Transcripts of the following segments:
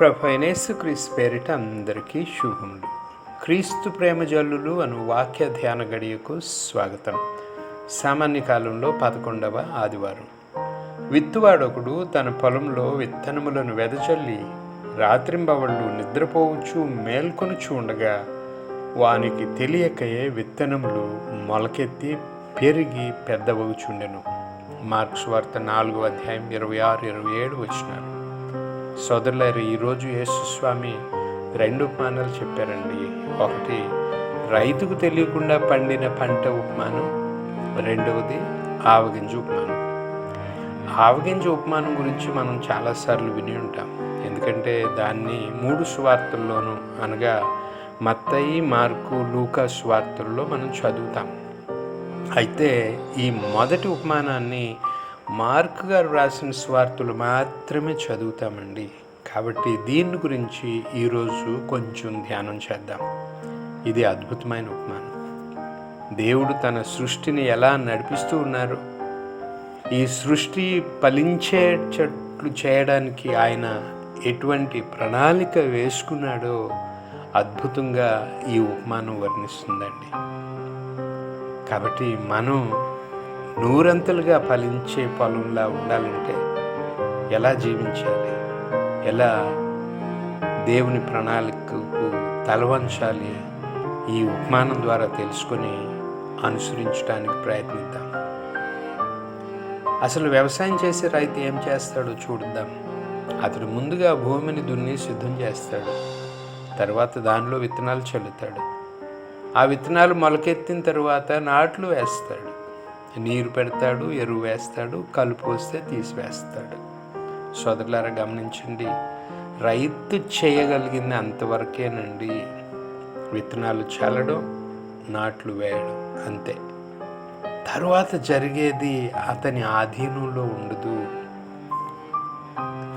ప్రభు అయినేసు క్రీస్తు పేరిట అందరికీ శుభములు. క్రీస్తు ప్రేమ జల్లులు అను వాక్య ధ్యాన గడియకు స్వాగతం. సామాన్య కాలంలో పదకొండవ ఆదివారం. విత్తువాడొకడు తన పొలంలో విత్తనములను వెదజల్లి రాత్రింబవళ్ళు నిద్రపోవచ్చు మేల్కొనుచు ఉండగా వానికి తెలియకయే విత్తనములు మొలకెత్తి పెరిగి పెద్దవగుచుండెను. మార్క్స్ వార్త నాలుగో అధ్యాయం ఇరవై ఆరు ఇరవై ఏడు వచ్చినారు. సోదరులారు ఈరోజు యేసుస్వామి రెండు ఉపమానాలు చెప్పారండి. ఒకటి రైతుకు తెలియకుండా పండిన పంట ఉపమానం. రెండవది ఆవగింజ ఉపమానం. ఆవగింజ ఉపమానం గురించి మనం చాలాసార్లు విని ఉంటాం. ఎందుకంటే దాన్ని మూడు సువార్తల్లోనూ అనగా మత్తయి మార్కు లూకా సువార్తల్లో మనం చదువుతాం. అయితే ఈ మొదటి ఉపమానాన్ని మార్క్ గారు రాసిన స్వార్థులు మాత్రమే చదువుతామండి. కాబట్టి దీని గురించి ఈరోజు కొంచెం ధ్యానం చేద్దాం. ఇది అద్భుతమైన ఉపమానం. దేవుడు తన సృష్టిని ఎలా నడిపిస్తూ ఉన్నారు ఈ సృష్టి ఫలించేటట్లు చేయడానికి ఆయన ఎటువంటి ప్రణాళిక వేసుకున్నాడో అద్భుతంగా ఈ ఉపమానం వర్ణిస్తుందండి. కాబట్టి మనం నూరంతలుగా ఫలించే పొలంలా ఉండాలంటే ఎలా జీవించాలి? ఎలా దేవుని ప్రణాళికకు తలవంచాలి? ఈ ఉపమానం ద్వారా తెలుసుకొని అనుసరించడానికి ప్రయత్నిద్దాం. అసలు వ్యవసాయం చేసే రైతు ఏం చేస్తాడో చూద్దాం అతడు ముందుగా భూమిని దున్ని సిద్ధం చేస్తాడు. తర్వాత దానిలో విత్తనాలు చల్లుతాడు. ఆ విత్తనాలు మొలకెత్తిన తర్వాత నాట్లు వేస్తాడు. నీరు పెడతాడు ఎరువు వేస్తాడు కలుపు వస్తే తీసివేస్తాడు. సోదరులారా గమనించండి రైతు చేయగలిగింది అంతవరకేనండి. విత్తనాలు చల్లడం నాట్లు వేయడం అంతే. తర్వాత జరిగేది అతని ఆధీనంలో ఉండదు.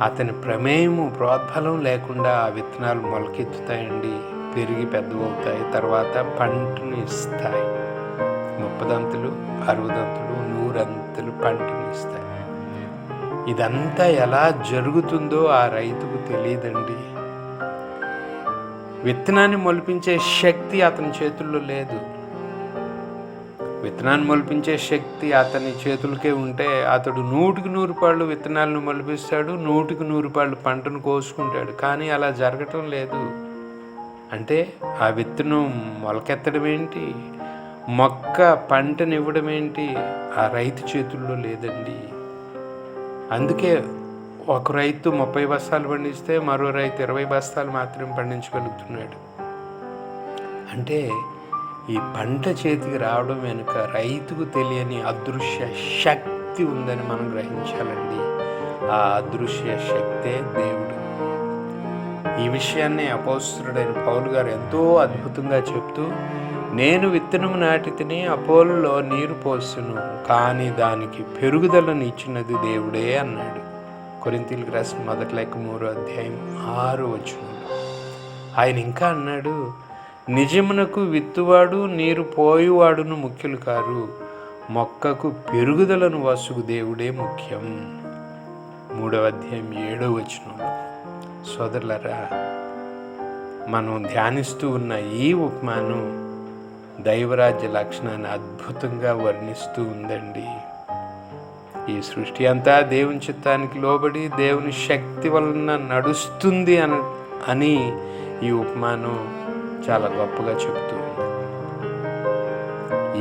అతని ప్రమేయము ప్రోద్బలం లేకుండా ఆ విత్తనాలు మొలకెత్తుతాయండి పెరిగి పెద్దవవుతాయి తర్వాత పంటను ఇస్తాయి. ముప్పదంతులు అరవదంతులు నూరంతులు పంటను ఇస్తాయి. ఇదంతా ఎలా జరుగుతుందో ఆ రైతుకు తెలియదండి. విత్తనాన్ని మొలిపించే శక్తి అతని చేతుల్లో లేదు. విత్తనాన్ని మొలిపించే శక్తి అతని చేతులకే ఉంటే అతడు నూటికి నూరు పాళ్ళు విత్తనాలను మొలిపిస్తాడు నూటికి నూరు పాళ్ళు పంటను కోసుకుంటాడు. కానీ అలా జరగటం లేదు. అంటే ఆ విత్తనం మొలకెత్తడం ఏంటి మొక్క పంటనివ్వడం ఏంటి? ఆ రైతు చేతుల్లో లేదండి. అందుకే ఒక రైతు ముప్పై బస్తాలు పండిస్తే మరో రైతు ఇరవై బస్తాలు మాత్రం పండించగలుగుతున్నాడు. అంటే ఈ పంట చేతికి రావడం వెనుక రైతుకు తెలియని అదృశ్య శక్తి ఉందని మనం గ్రహించాలండి. ఆ అదృశ్య శక్తే దేవుడు. ఈ విషయాన్ని అపోస్తుడైన పౌలు గారు ఎంతో అద్భుతంగా చెప్తూ నేను విత్తనము నాటి తిని అపోలులో నీరు పోసును కానీ దానికి పెరుగుదలను ఇచ్చినది దేవుడే అన్నాడు. కొరింతీలకు రాసిన మొదటి లెక్క మూడో అధ్యాయం ఆరు వచనంలో ఆయన ఇంకా అన్నాడు నిజమునకు విత్తువాడు నీరు పోయువాడును ముఖ్యులు కారు. మొక్కకు పెరుగుదలను వసుగు దేవుడే ముఖ్యం. మూడవ అధ్యాయం ఏడో వచనంలో సోదరులరా మనం ధ్యానిస్తూ ఉన్న ఈ ఉపమానం దైవరాజ్య లక్షణాన్ని అద్భుతంగా వర్ణిస్తూ ఉందండి. ఈ సృష్టి అంతా దేవుని చిత్తానికి లోబడి దేవుని శక్తి వలన నడుస్తుంది అని అని ఈ ఉపమానం చాలా గొప్పగా చెబుతూ ఉంది.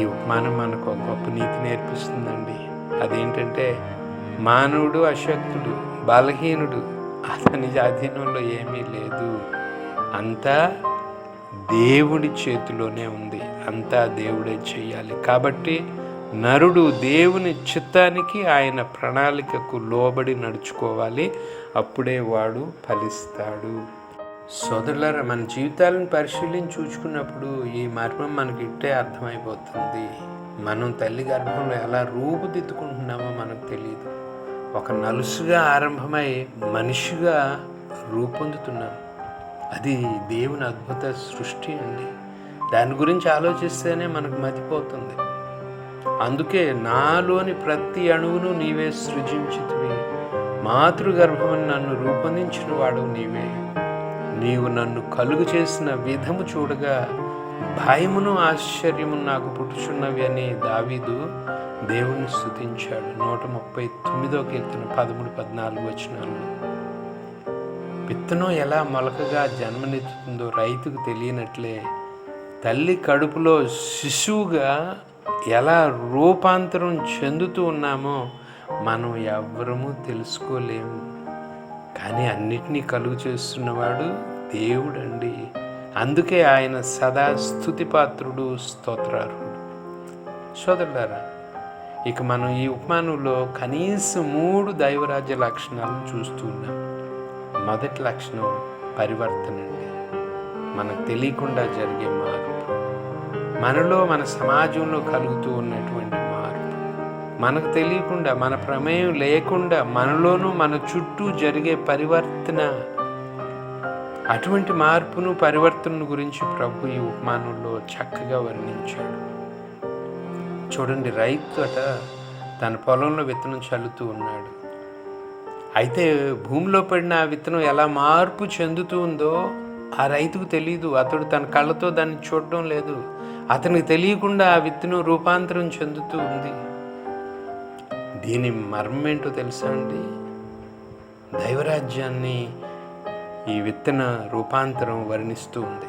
ఈ ఉపమానం మనకు ఒక గొప్ప నీతి నేర్పిస్తుందండి. అదేంటంటే మానవుడు అశక్తుడు బలహీనుడు అతని అధీనంలో ఏమీ లేదు. అంతా దేవుడి చేతిలోనే ఉంది. అంతా దేవుడే చేయాలి. కాబట్టి నరుడు దేవుని చిత్తానికి ఆయన ప్రణాళికకు లోబడి నడుచుకోవాలి. అప్పుడే వాడు ఫలిస్తాడు. సోదరులారా మన జీవితాలను పరిశీలించి చూసుకున్నప్పుడు ఈ మర్మం మనకి ఇట్టే అర్థమైపోతుంది. మనం తల్లి గర్భంలో ఎలా రూపుదిద్దుకుంటున్నామో మనకు తెలియదు ఒక నలుసుగా ఆరంభమై మనిషిగా రూపొందుతున్నాం. అది దేవుని అద్భుత సృష్టి అండి. దాని గురించి ఆలోచిస్తేనే మనకు మతిపోతుంది. అందుకే నాలోని ప్రతి అణువును నీవే సృజించితివి. మాతృగర్భమును నన్ను రూపొందించిన వాడు నీవే. నీవు నన్ను కలుగు చేసిన విధము చూడగా భయమును ఆశ్చర్యము నాకు పుట్టుచున్నవి అని దావీదు దేవుణ్ణి స్థుతించాడు నూట ముప్పై తొమ్మిదో కీర్తన పదమూడు పద్నాలుగు వచనాలు విత్తనం ఎలా మొలకగా జన్మనిస్తుందో రైతుకు తెలియనట్లే తల్లి కడుపులో శిశువుగా ఎలా రూపాంతరం చెందుతూ ఉన్నామో మనం ఎవ్వరము తెలుసుకోలేము. కానీ అన్నిటినీ కలుగు చేస్తున్నవాడు దేవుడండి. అందుకే ఆయన సదా స్థుతిపాత్రుడు స్తోత్రార్హుడు. సోదరులారా ఇక మనం ఈ ఉపమానంలో కనీసం మూడు దైవరాజ్య లక్షణాలను చూస్తూ ఉన్నాం. మొదటి లక్షణం పరివర్తన అండి మనకు తెలియకుండా జరిగే మార్పు. మనలో మన సమాజంలో కలుగుతూ ఉన్నటువంటి మార్పు. మనకు తెలియకుండా మన ప్రమేయం లేకుండా మనలోనూ మన చుట్టూ జరిగే పరివర్తన. అటువంటి మార్పును పరివర్తన గురించి ప్రభు ఈ ఉపమానంలో చక్కగా వర్ణించాడు. చూడండి రైతు అట తన పొలంలో విత్తనం చల్లుతూ ఉన్నాడు. అయితే భూమిలో పడిన ఆ విత్తనం ఎలా మార్పు చెందుతూ ఉందో ఆ రైతుకు తెలియదు అతడు తన కళ్ళతో దాన్ని చూడడం లేదు. అతనికి తెలియకుండా ఆ విత్తనం రూపాంతరం చెందుతూ ఉంది. దీని మర్మేంటో తెలుసా అండి? దైవరాజ్యాన్ని ఈ విత్తన రూపాంతరం వర్ణిస్తూ ఉంది.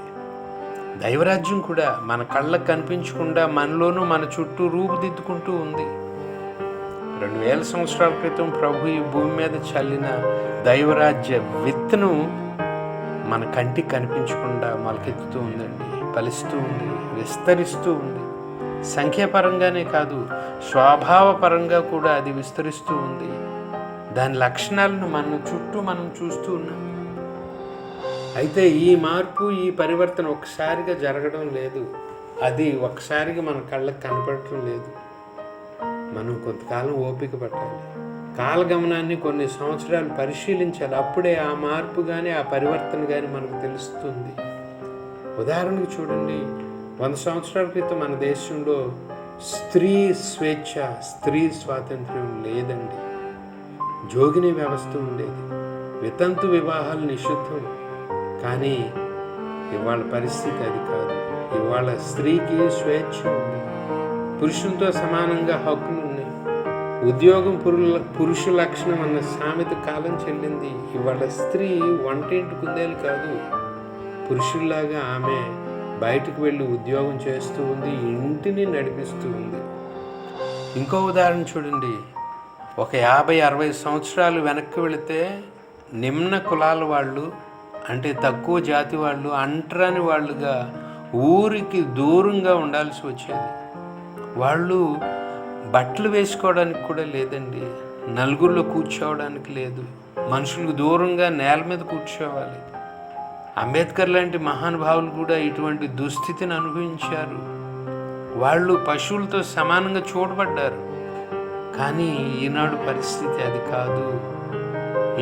దైవరాజ్యం కూడా మన కళ్ళకు కనిపించకుండా మనలోనూ మన చుట్టూ రూపుదిద్దుకుంటూ ఉంది. రెండు వేల సంవత్సరాల క్రితం ప్రభు ఈ భూమి మీద చల్లిన దైవరాజ్య విత్తను మన కంటికి కనిపించకుండా మొలకెత్తుతూ ఉందండి ఫలిస్తూ ఉంది విస్తరిస్తూ ఉంది. సంఖ్యాపరంగానే కాదు స్వభావపరంగా కూడా అది విస్తరిస్తూ ఉంది. దాని లక్షణాలను మన చుట్టూ మనం చూస్తూ ఉన్నాం. అయితే ఈ మార్పు ఈ పరివర్తన ఒకసారిగా జరగడం లేదు. అది ఒకసారిగా మన కళ్ళకు కనపడటం లేదు. మనం కొంతకాలం ఓపిక పట్టాలి. కాలగమనాన్ని కొన్ని సంవత్సరాలు పరిశీలించాలి. అప్పుడే ఆ మార్పు కానీ ఆ పరివర్తన కానీ మనకు తెలుస్తుంది. ఉదాహరణకు చూడండి. వంద సంవత్సరాల క్రితం మన దేశంలో స్త్రీ స్వేచ్ఛ స్త్రీ స్వాతంత్ర్యం లేదండి. జోగిని వ్యవస్థ ఉండేది. వితంతు వివాహాలు నిషిద్ధం. కానీ ఇవాళ పరిస్థితి అది కాదు. ఇవాళ స్త్రీకి స్వేచ్ఛ ఉంది. పురుషులతో సమానంగా హక్కులు ఉద్యోగం పురుల పురుష లక్షణం అన్న సామెత కాలం చెల్లింది ఇవాళ స్త్రీ వంటింటి కుందేలు కాదు. పురుషుల్లాగా ఆమె బయటకు వెళ్ళి ఉద్యోగం చేస్తూ ఉంది ఇంటిని నడిపిస్తూ ఉంది. ఇంకో ఉదాహరణ చూడండి. ఒక యాభై అరవై సంవత్సరాలు వెనక్కి వెళితే నిమ్న కులాల వాళ్ళు అంటే తక్కువ జాతి వాళ్ళు అంటరాని వాళ్ళుగా ఊరికి దూరంగా ఉండాల్సి వచ్చేది. వాళ్ళు బట్టలు వేసుకోవడానికి కూడా లేదండి. నలుగురిలో కూర్చోవడానికి లేదు. మనుషులకు దూరంగా నేల మీద కూర్చోవాలి. అంబేద్కర్ లాంటి మహానుభావులు కూడా ఇటువంటి దుస్థితిని అనుభవించారు. వాళ్ళు పశువులతో సమానంగా చూడబడ్డారు. కానీ ఈనాడు పరిస్థితి అది కాదు.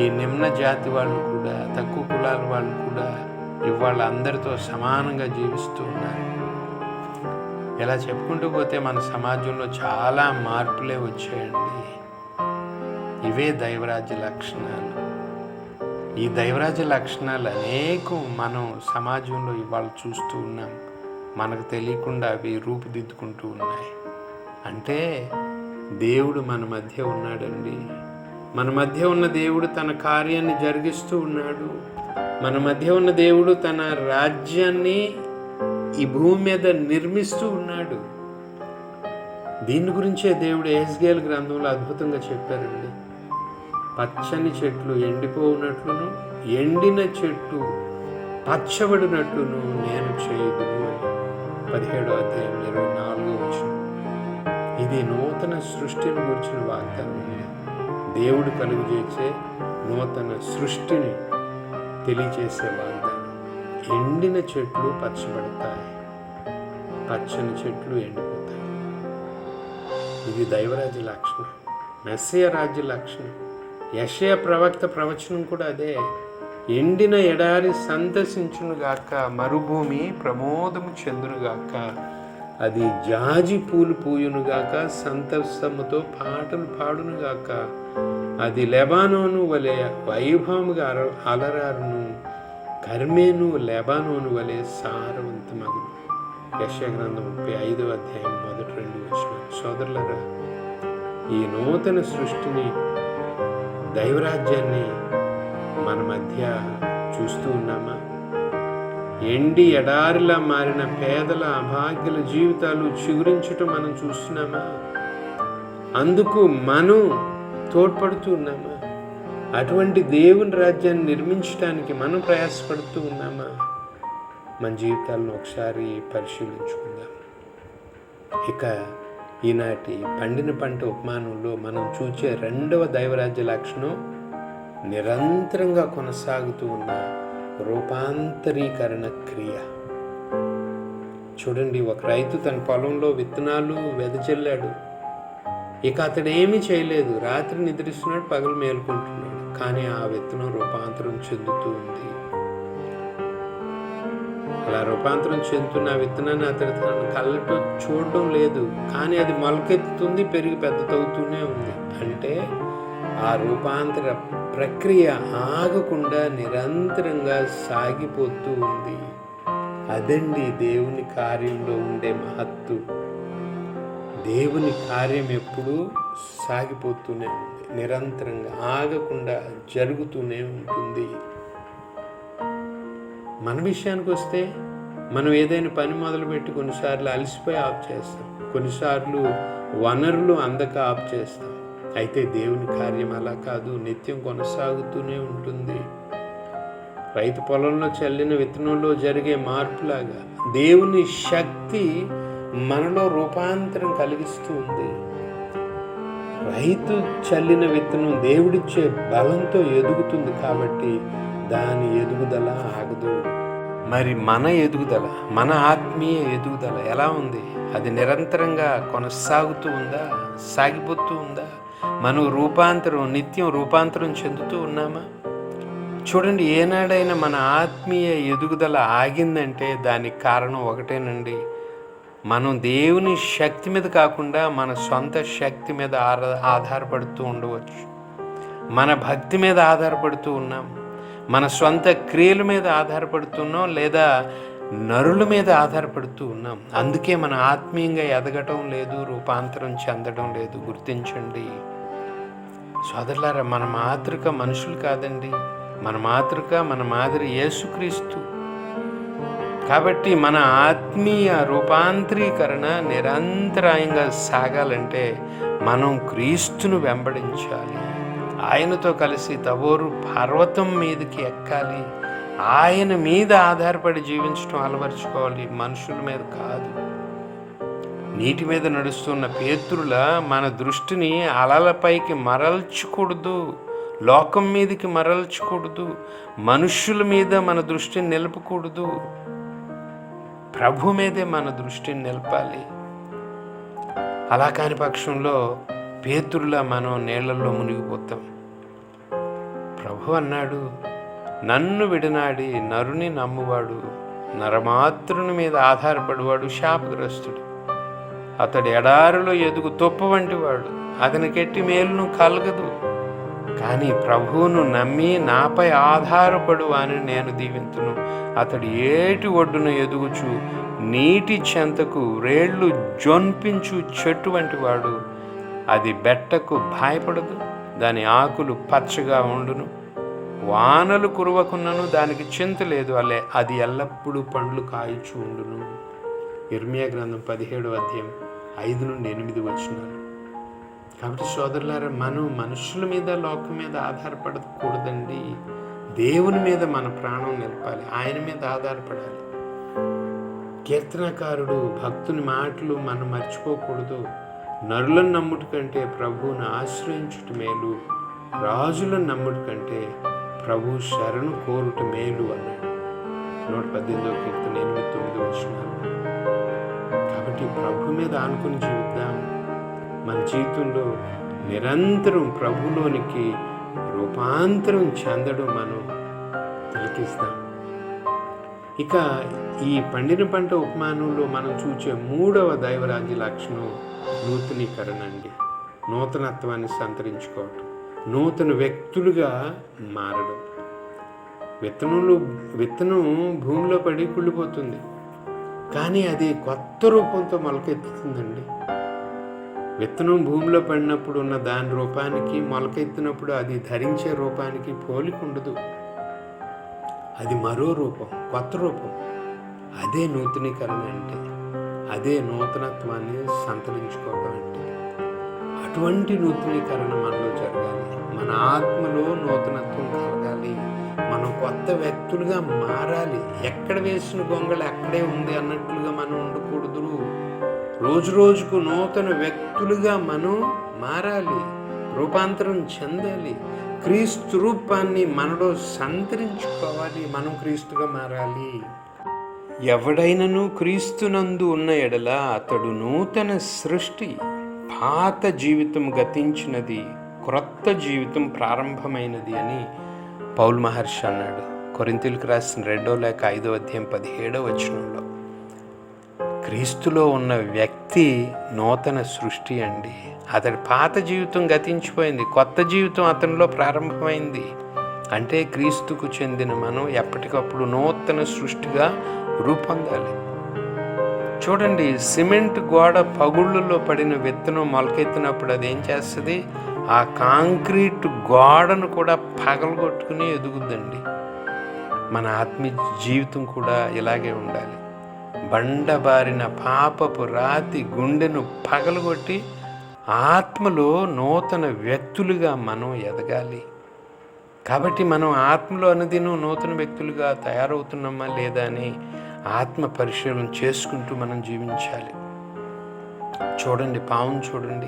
ఈ నిమ్న జాతి వాళ్ళు కూడా తక్కువ కులాల వాళ్ళు కూడా ఇవాళ అందరితో సమానంగా జీవిస్తూ ఉన్నారు. ఇలా చెప్పుకుంటూ పోతే మన సమాజంలో చాలా మార్పులే వచ్చాయండి. ఇవే దైవరాజ్య లక్షణాలు. ఈ దైవరాజ్య లక్షణాలు అనేకం మనం సమాజంలో ఇవాళ చూస్తూ ఉన్నాం. మనకు తెలియకుండా అవి రూపుదిద్దుకుంటూ ఉన్నాయి. అంటే దేవుడు మన మధ్య ఉన్నాడండి. మన మధ్య ఉన్న దేవుడు తన కార్యాన్ని జరిగిస్తూ ఉన్నాడు. మన మధ్య ఉన్న దేవుడు తన రాజ్యాన్ని ఈ భూమి మీద నిర్మిస్తూ ఉన్నాడు. దీని గురించే దేవుడు ఏస్గేల్ గ్రంథంలో అద్భుతంగా చెప్పారండి. పచ్చని చెట్లు ఎండిపోనట్లును ఎండిన చెట్టు పచ్చబడినట్లును నేను చేయదును అని పదిహేడో అధ్యాయం ఇరవై నాలుగో వచ్చిన ఇది నూతన సృష్టిని గురించిన వాగ్దానం దేవుడు కలుగు చేసే నూతన సృష్టిని తెలియచేసే వాగ్దానం. ఎండిన చెట్లు పచ్చబడతాయి. పచ్చని చెట్లు ఎండిపోతాయి. ఇది దైవరాజ్య లక్షణం. మెస్సయ రాజ్య లక్షణం. యశయ ప్రవక్త ప్రవచనం కూడా అదే. ఎండిన ఎడారి సందర్శించునుగాక మరుభూమి ప్రమోదము చెందునుగాక అది జాజి పూలు పూయునుగాక సంతసముతో పాటలు పాడునుగాక అది లెబానోను వలె వైభవముగా అలరారును. కర్మేను లెబానోను వలె సారవంతమగును. యశగ్రంథం ముప్పై ఐదవ అధ్యాయం మొదటి రెండు వచ్చిన సోదరులరా ఈ నూతన సృష్టిని దైవరాజ్యాన్ని మన మధ్య చూస్తూ ఉన్నామా? ఎండి ఎడారిలా మారిన పేదల అభాగ్యుల జీవితాలు చిగురించటం మనం చూస్తున్నామా? అందుకు మనం తోడ్పడుతూ ఉన్నామా? అటువంటి దేవుని రాజ్యాన్ని నిర్మించడానికి మనం ప్రయాసపడుతూ ఉన్నామా? మన జీవితాలను ఒకసారి పరిశీలించుకుందాం. ఇక ఈనాటి పండిన పంట ఉపమానంలో మనం చూచే రెండవ దైవరాజ్య లక్షణం నిరంతరంగా కొనసాగుతూ ఉన్న రూపాంతరీకరణ క్రియ. చూడండి ఒక రైతు తన పొలంలో విత్తనాలు వెదజల్లాడు. ఇక అతడు ఏమీ చేయలేదు. రాత్రి నిద్రిస్తున్నాడు పగలు మేలుకుంటున్నాడు. కానీ ఆ విత్తనం రూపాంతరం చెందుతూ ఉంది. అలా రూపాంతరం చెందుతున్న ఆ విత్తనాన్ని అతడు తన కళ్ళతో చూడడం లేదు. కానీ అది మొలకెత్తుతుంది పెరిగి పెద్దదవుతూనే ఉంది. అంటే ఆ రూపాంతర ప్రక్రియ ఆగకుండా నిరంతరంగా సాగిపోతూ ఉంది. అదండి దేవుని కార్యంలో ఉండే మహత్తు దేవుని కార్యం ఎప్పుడూ సాగిపోతూనే ఉంది. నిరంతరంగా ఆగకుండా జరుగుతూనే ఉంటుంది. మన విషయానికి వస్తే మనం ఏదైనా పని మొదలుపెట్టి కొన్నిసార్లు అలసిపోయి ఆఫ్ చేస్తాం. కొన్నిసార్లు వనరులు అందక ఆఫ్ చేస్తాం. అయితే దేవుని కార్యం అలా కాదు. నిత్యం కొనసాగుతూనే ఉంటుంది. రైతు పొలంలో చల్లిన విత్తనంలో జరిగే మార్పులాగా దేవుని శక్తి మనలో రూపాంతరం కలిగిస్తూ ఉంది. రైతు చల్లిన విత్తనం దేవుడిచ్చే బలంతో ఎదుగుతుంది కాబట్టి దాని ఎదుగుదల ఆగదు. మరి మన ఎదుగుదల మన ఆత్మీయ ఎదుగుదల ఎలా ఉంది? అది నిరంతరంగా కొనసాగుతూ ఉందా? సాగిపోతూ ఉందా? మనం రూపాంతరం నిత్యం రూపాంతరం చెందుతూ ఉన్నామా? చూడండి ఏనాడైనా మన ఆత్మీయ ఎదుగుదల ఆగిందంటే దానికి కారణం ఒకటేనండి. మనం దేవుని శక్తి మీద కాకుండా మన సొంత శక్తి మీద ఆధారపడుతూ ఉండవచ్చు. మన భక్తి మీద ఆధారపడుతూ ఉన్నాం. మన సొంత క్రియల మీద ఆధారపడుతున్నాం లేదా నరుల మీద ఆధారపడుతూ ఉన్నాం. అందుకే మన ఆత్మీయంగా ఎదగటం లేదు రూపాంతరం చెందడం లేదు. గుర్తించండి. సోదరులారా మన మాతృక మనుషులు కాదండి. మన మాతృక మన మాదిరి యేసుక్రీస్తు. కాబట్టి మన ఆత్మీయ రూపాంతరీకరణ నిరంతరాయంగా సాగాలంటే మనం క్రీస్తును వెంబడించాలి. ఆయనతో కలిసి తవోరు పర్వతం మీదకి ఎక్కాలి. ఆయన మీద ఆధారపడి జీవించడం అలవరుచుకోవాలి. మనుషుల మీద కాదు. నీటి మీద నడుస్తున్న పేతురుల మన దృష్టిని అలలపైకి మరల్చకూడదు. లోకం మీదకి మరల్చకూడదు. మనుషుల మీద మన దృష్టిని నిలపకూడదు. ప్రభు మీదే మన దృష్టిని నిలపాలి. అలా కాని పక్షంలో పేతురులా మనం నీళ్ళలో మునిగిపోతాం. ప్రభు అన్నాడు నన్ను విడనాడి నరుని నమ్మువాడు నరమాతృని మీద ఆధారపడివాడు శాపగ్రస్తుడు. అతడు ఎడారిలో ఎదుగు తొప్ప వంటివాడు అతనికెట్టి మేలును కలగదు. కానీ ప్రభువును నమ్మి నాపై ఆధారపడు అని నేను దీవింతును. అతడు ఏటి ఒడ్డున ఎదుగుచు నీటి చెంతకు రేళ్ళు జొన్పించు చెట్టు వంటి వాడు. అది బెట్టకు భయపడదు దాని ఆకులు పచ్చగా ఉండును. వానలు కురవకున్నను దానికి చింత లేదు అలే అది ఎల్లప్పుడూ పండ్లు కాయచు ఉండును. ఇర్మియా గ్రంథం పదిహేడు అధ్యాయం ఐదు నుండి ఎనిమిది వచ్చినారు కాబట్టి సోదరులారా మనం మనుషుల మీద లోకం మీద ఆధారపడకూడదండి. దేవుని మీద మన ప్రాణం నిలపాలి. ఆయన మీద ఆధారపడాలి. కీర్తనకారుడు భక్తుని మాటలు మనం మర్చిపోకూడదు. నరులను నమ్ముటి కంటే ప్రభువును ఆశ్రయించుట మేలు. రాజులను నమ్ముటి కంటే ప్రభు శరణు కోరుట మేలు అన్నాడు. నూట పద్దెనిమిదో కీర్తన ఎనిమిది తొమ్మిది వచ్చినారు కాబట్టి ప్రభు మీద ఆనుకుని జీవితం మన జీవితంలో నిరంతరం ప్రభులోనికి రూపాంతరం చెందడం మనం తిలకిస్తాం. ఇక ఈ పండిన పంట ఉపమానంలో మనం చూచే మూడవ దైవరాజ్య లక్షణం నూతనీకరణ అండి. నూతనత్వాన్ని సంతరించుకోవటం నూతన వ్యక్తులుగా మారడం. విత్తనంలో విత్తనం భూమిలో పడి కుళ్ళిపోతుంది. కానీ అది కొత్త రూపంతో మొలకెత్తుతుందండి. విత్తనం భూమిలో పడినప్పుడు ఉన్న దాని రూపానికి మొలకెత్తినప్పుడు అది ధరించే రూపానికి పోలిక ఉండదు. అది మరో రూపం కొత్త రూపం. అదే నూతనీకరణ అంటే అదే నూతనత్వాన్ని సంతరించుకోవడం అంటే. అటువంటి నూతనీకరణ మనలో జరగాలి. మన ఆత్మలో నూతనత్వం కలగాలి. మనం కొత్త వ్యక్తులుగా మారాలి. ఎక్కడ వేసిన గొంగళి అక్కడే ఉంది అన్నట్లుగా మనం ఉండకూడదు రోజు రోజుకు నూతన వ్యక్తులుగా మనం మారాలి రూపాంతరం చెందాలి. క్రీస్తు రూపాన్ని మనలో సంతరించుకోవాలి మనం క్రీస్తుగా మారాలి. ఎవడైనను క్రీస్తునందు ఉన్న ఎడల అతడు నూతన సృష్టి పాత జీవితం గతించినది క్రొత్త జీవితం ప్రారంభమైనది అని పౌల్ మహర్షి అన్నాడు. కొరింతలకు రాసిన రెండో లేక ఐదో అధ్యాయం పదిహేడో వచనంలో. క్రీస్తులో ఉన్న వ్యక్తి నూతన సృష్టి అండి. అతడి పాత జీవితం గతించిపోయింది. కొత్త జీవితం అతనిలో ప్రారంభమైంది. అంటే క్రీస్తుకు చెందిన మనం ఎప్పటికప్పుడు నూతన సృష్టిగా రూపొందాలి. చూడండి సిమెంట్ గోడ పగుళ్ళలో పడిన విత్తనం మొలకెత్తినప్పుడు అది ఏం చేస్తుంది? ఆ కాంక్రీట్ గోడను కూడా పగలగొట్టుకుని ఎదుగుద్దండి. మన ఆత్మీయ జీవితం కూడా ఇలాగే ఉండాలి. బండబారిన పాపపు రాతి గుండెను పగలగొట్టి ఆత్మలో నూతన వ్యక్తులుగా మనం ఎదగాలి. కాబట్టి మనం ఆత్మలో అనుదినం నూతన వ్యక్తులుగా తయారవుతున్నామా లేదా అని ఆత్మ పరిశీలన చేసుకుంటూ మనం జీవించాలి. చూడండి పావును చూడండి.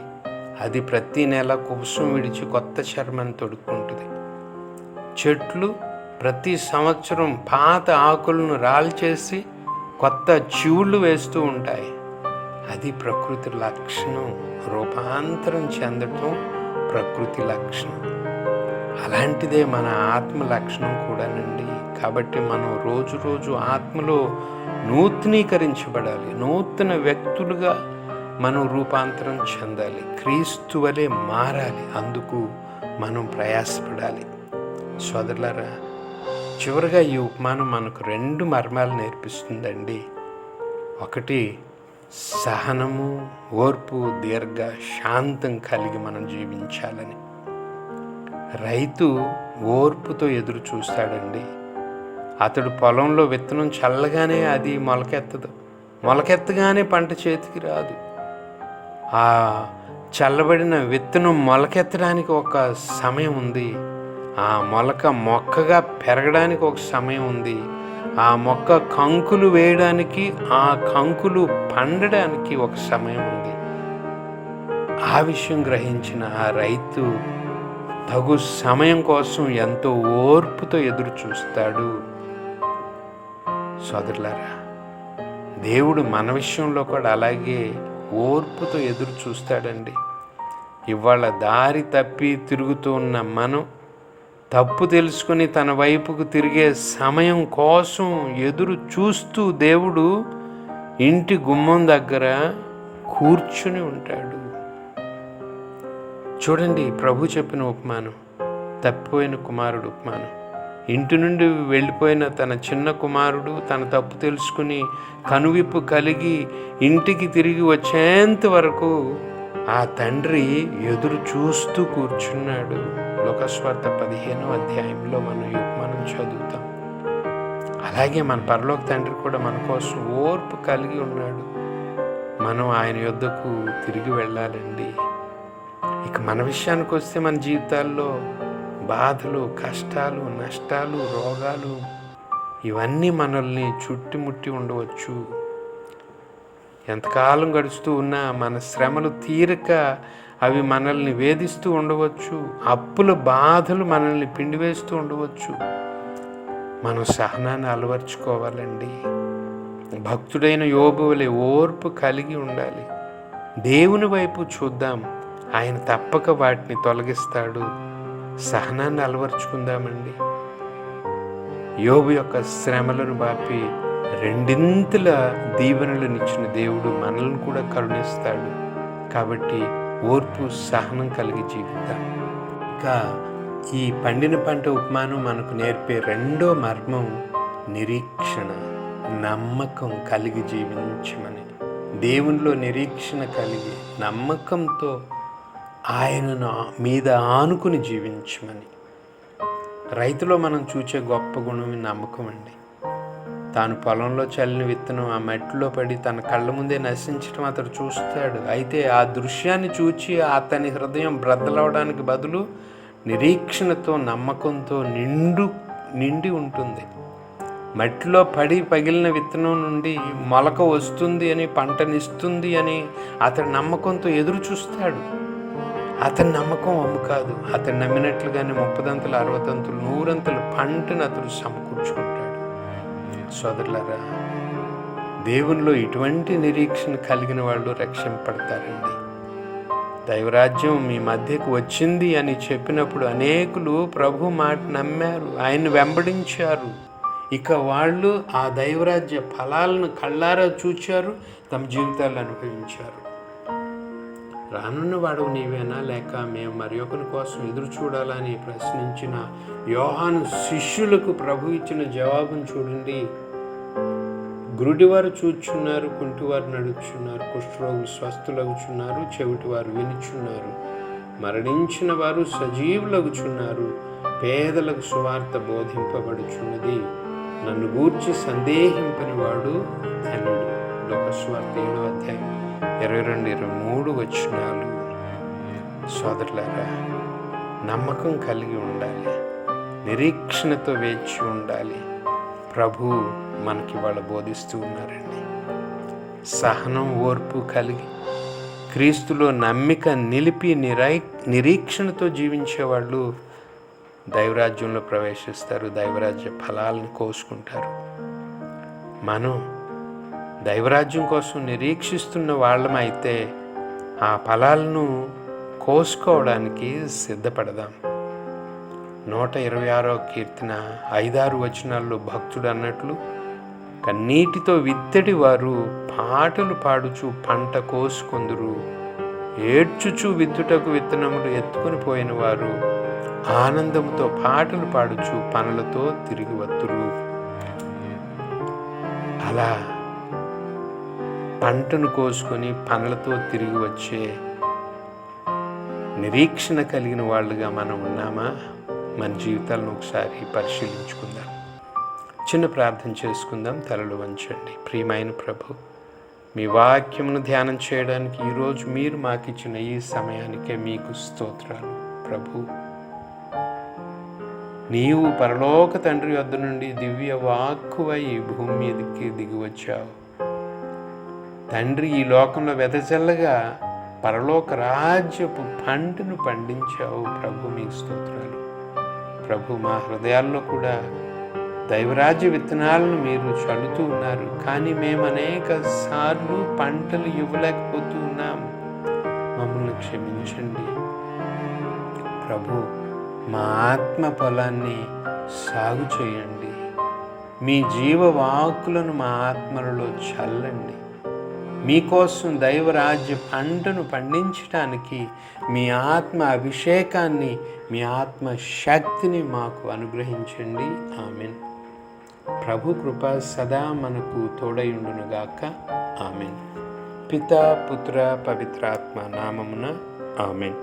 అది ప్రతి నెల కుసం విడిచి కొత్త చర్మాన్ని తొడుక్కుంటుంది. చెట్లు ప్రతి సంవత్సరం పాత ఆకులను రాల్చేసి కొత్త చివుళ్ళు వేస్తూ ఉంటాయి. అది ప్రకృతి లక్షణం. రూపాంతరం చెందటం ప్రకృతి లక్షణం. అలాంటిదే మన ఆత్మ లక్షణం కూడానండి. కాబట్టి మనం రోజు రోజు ఆత్మలో నూతనీకరించబడాలి. నూతన వ్యక్తులుగా మనం రూపాంతరం చెందాలి. క్రీస్తు వలె మారాలి. అందుకు మనం ప్రయాసపడాలి. సోదరులారా చివరిగా ఈ ఉపమానం మనకు రెండు మర్మాలు నేర్పిస్తుందండి. ఒకటి సహనము ఓర్పు దీర్ఘ శాంతం కలిగి మనం జీవించాలని. రైతు ఓర్పుతో ఎదురు చూస్తాడండి. అతడు పొలంలో విత్తనం చల్లగానే అది మొలకెత్తదు. మొలకెత్తగానే పంట చేతికి రాదు. ఆ చల్లబడిన విత్తనం మొలకెత్తడానికి ఒక సమయం ఉంది. ఆ మొలక మొక్కగా పెరగడానికి ఒక సమయం ఉంది. ఆ మొక్క కంకులు వేయడానికి ఆ కంకులు పండడానికి ఒక సమయం ఉంది. ఆ విషయం గ్రహించిన ఆ రైతు తగు సమయం కోసం ఎంతో ఓర్పుతో ఎదురు చూస్తాడు. సోదరులారా దేవుడు మన విషయంలో కూడా అలాగే ఓర్పుతో ఎదురు చూస్తాడండి. ఇవాళ దారి తప్పి తిరుగుతూ ఉన్న మనం తప్పు తెలుసుకుని తన వైపుకు తిరిగే సమయం కోసం ఎదురు చూస్తూ దేవుడు ఇంటి గుమ్మం దగ్గర కూర్చుని ఉంటాడు. చూడండి ప్రభు చెప్పిన ఉపమానం తప్పిపోయిన కుమారుడు ఉపమానం. ఇంటి నుండి వెళ్ళిపోయిన తన చిన్న కుమారుడు తన తప్పు తెలుసుకుని కనువిప్పు కలిగి ఇంటికి తిరిగి వచ్చేంత వరకు ఆ తండ్రి ఎదురు చూస్తూ కూర్చున్నాడు. లోకస్వార్థ పదిహేనో అధ్యాయంలో మనం మనం చదువుతాం. అలాగే మన పరలోక తండ్రి కూడా మన కోసం ఓర్పు కలిగి ఉన్నాడు. మనం ఆయన యొద్దకు తిరిగి వెళ్ళాలండి. ఇక మన విషయానికి వస్తే మన జీవితాల్లో బాధలు కష్టాలు నష్టాలు రోగాలు ఇవన్నీ మనల్ని చుట్టుముట్టి ఉండవచ్చు. ఎంతకాలం గడుస్తూ ఉన్నా మన శ్రమలు తీరక అవి మనల్ని వేధిస్తూ ఉండవచ్చు. అప్పుల బాధలు మనల్ని పిండివేస్తూ ఉండవచ్చు. మనం సహనాన్ని అలవర్చుకోవాలండి. భక్తుడైన యోబు వలె ఓర్పు కలిగి ఉండాలి. దేవుని వైపు చూద్దాం. ఆయన తప్పక వాటిని తొలగిస్తాడు. సహనాన్ని అలవర్చుకుందామండి. యోబు యొక్క శ్రమలను బాపి రెండింతల దీవెనలనిచ్చిన దేవుడు మనల్ని కూడా కరుణిస్తాడు. కాబట్టి ఓర్పు సహనం కలిగి జీవిద్దాం. ఇంకా ఈ పండిన పంట ఉపమానం మనకు నేర్పే రెండో మర్మం నిరీక్షణ నమ్మకం కలిగి జీవించమని. దేవునిలో నిరీక్షణ కలిగి నమ్మకంతో ఆయనను మీద ఆనుకుని జీవించమని. రైతులో మనం చూచే గొప్ప గుణం నమ్మకం అండి. తాను పొలంలో చల్లిన విత్తనం ఆ మట్టిలో పడి తన కళ్ళ ముందే నశించడం అతడు చూస్తాడు. అయితే ఆ దృశ్యాన్ని చూచి అతని హృదయం బ్రద్దలవడానికి బదులు నిరీక్షణతో నమ్మకంతో నిండు నిండి ఉంటుంది. మట్టిలో పడి పగిలిన విత్తనం నుండి మొలక వస్తుంది అని పంటనిస్తుంది అని అతడి నమ్మకంతో ఎదురు చూస్తాడు. అతని నమ్మకం అమ్ము కాదు. అతను నమ్మినట్లుగానే ముప్పదంతులు అరవదంతులు నూరంతులు పంటను అతడు సమకూర్చుకుంటాడు. సోదరులారా దేవునిలో ఇటువంటి నిరీక్షణ కలిగిన వాళ్ళు రక్షింపడతారండి దైవరాజ్యం మీ మధ్యకు వచ్చింది అని చెప్పినప్పుడు అనేకులు ప్రభు మాట నమ్మారు ఆయన్ని వెంబడించారు. ఇక వాళ్ళు ఆ దైవరాజ్య ఫలాలను కళ్ళారా చూచారు తమ జీవితాలు అనుభవించారు. రానున్న వాడు నీవేనా? లేక మేము మరి ఒకరి కోసం ఎదురు చూడాలని ప్రశ్నించిన యోహాను శిష్యులకు ప్రభు ఇచ్చిన జవాబును చూడండి. గురుడివారు చూచున్నారు కుంటివారు నడుచున్నారు కుష్ఠరోగులు స్వస్థులగుచున్నారు చెవిటివారు వినుచున్నారు. మరణించిన వారు సజీవులగుచున్నారు పేదలకు సువార్త బోధింపబడుచున్నది. నన్ను గూర్చి సందేహింపని వాడు ధనుడు. లోకస్వార్త ఏడో అధ్యాయం ఇరవై రెండు ఇరవై మూడు వచ్చినాలు సోదరులారా నమ్మకం కలిగి ఉండాలి. నిరీక్షణతో వేచి ఉండాలి. ప్రభు మనకి వాళ్ళు బోధిస్తూ ఉన్నారండి. సహనం ఓర్పు కలిగి క్రీస్తులో నమ్మిక నిలిపి నిరై నిరీక్షణతో జీవించేవాళ్ళు దైవరాజ్యంలో ప్రవేశిస్తారు దైవరాజ్య ఫలాలను కోసుకుంటారు. మనం దైవరాజ్యం కోసం నిరీక్షిస్తున్న వాళ్ళమైతే ఆ ఫలాలను కోసుకోవడానికి సిద్ధపడదాం. నూట ఇరవై ఆరో కీర్తన ఐదారు వచనాల్లో భక్తుడు అన్నట్లు కన్నీటితో విత్తడి వారు పాటలు పాడుచు పంట కోసుకొందురు. ఏడ్చుచు విత్తుటకు విత్తనములు ఎత్తుకొని పోయిన వారు ఆనందంతో పాటలు పాడుచు పనులతో తిరిగి వత్తురు. అలా పంటను కోసుకొని పనులతో తిరిగి వచ్చే నిరీక్షణ కలిగిన వాళ్ళుగా మనం ఉన్నామా? మన జీవితాలను ఒకసారి పరిశీలించుకుందాం. చిన్న ప్రార్థన చేసుకుందాం. తలలు వంచండి. ప్రియమైన ప్రభు మీ వాక్యమును ధ్యానం చేయడానికి ఈరోజు మీరు మాకు ఇచ్చిన ఈ సమయానికే మీకు స్తోత్రాలు. ప్రభు నీవు పరలోక తండ్రి వద్ద నుండి దివ్య వాక్కువై ఈ భూమి మీదకి దిగివచ్చావు తండ్రి ఈ లోకంలో వెదజల్లగా పరలోక రాజ్యపు పంటను పండించావు. ప్రభు మీ స్తోత్రాలు. ప్రభు మా హృదయాల్లో కూడా దైవరాజ్య విత్తనాలను మీరు చల్లుతూ ఉన్నారు. కానీ మేము అనేక సార్లు పంటలు ఇవ్వలేకపోతూ ఉన్నాం. మమ్మల్ని క్షమించండి. ప్రభు మా ఆత్మ పొలాన్ని సాగు చేయండి. మీ జీవవాకులను మా ఆత్మలలో చల్లండి. మీకోసం దైవరాజ్య పంటను పండించటానికి మీ ఆత్మ అభిషేకాన్ని మీ ఆత్మ శక్తిని మాకు అనుగ్రహించండి. ఆమెన్. ప్రభు కృప సదా మనకు తోడయుండునుగాక ఆమెన్. పిత పుత్ర పవిత్రాత్మ నామమున ఆమెన్.